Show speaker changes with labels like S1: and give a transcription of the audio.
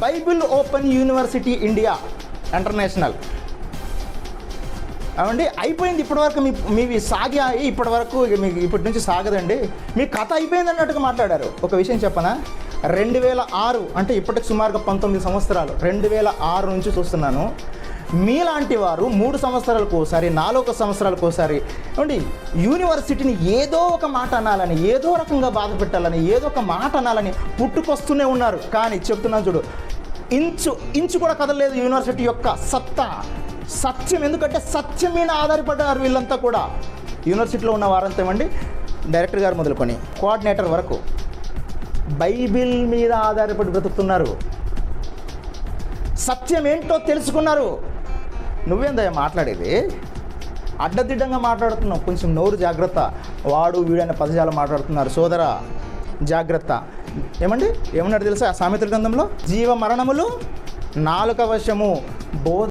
S1: Bible open university India international. అవండి అయిపోయింది ఇప్పటివరకు మీ మీవి సాగాయి ఇప్పటివరకు మీకు ఇప్పటి నుంచి సాగదండి. మీ కథ అయిపోయింది అన్నట్టుగా మాట్లాడారు. ఒక విషయం చెప్పనా? రెండు వేల ఆరు అంటే ఇప్పటికి సుమారుగా పంతొమ్మిది సంవత్సరాలు. రెండు వేల ఆరు నుంచి చూస్తున్నాను. మీలాంటి వారు మూడు సంవత్సరాలకు ఒకసారి నాలుగు సంవత్సరాలకు ఒకసారి ఏమండి యూనివర్సిటీని ఏదో ఒక మాట అనాలని ఏదో రకంగా బాధ పెట్టాలని ఏదో ఒక మాట అనాలని పుట్టుకొస్తూనే ఉన్నారు. కానీ చెప్తున్నాను చూడు ఇంచు ఇంచు కూడా కదలలేదు యూనివర్సిటీ యొక్క సత్తా. సత్యం ఎందుకంటే సత్యం మీద ఆధారపడ్డారు వీళ్ళంతా కూడా. యూనివర్సిటీలో ఉన్న వారంతా ఏమండి డైరెక్టర్ గారు మొదలుకొని కోఆర్డినేటర్ వరకు బైబిల్ మీద ఆధారపడి బ్రతుకుతున్నారు. సత్యం ఏంటో తెలుసుకున్నారు. నువ్వేందయ్యా మాట్లాడేది? అడ్డదిడ్డంగా మాట్లాడుతున్నావు. కొంచెం నోరు జాగ్రత్త. వాడు వీడైన పదజాలం మాట్లాడుతున్నారు. సోదరా జాగ్రత్త. ఏమండి? ఏమన్నాడు తెలుసా సామెతల గ్రంథంలో? జీవ మరణములు నాలుక వశము. బోధ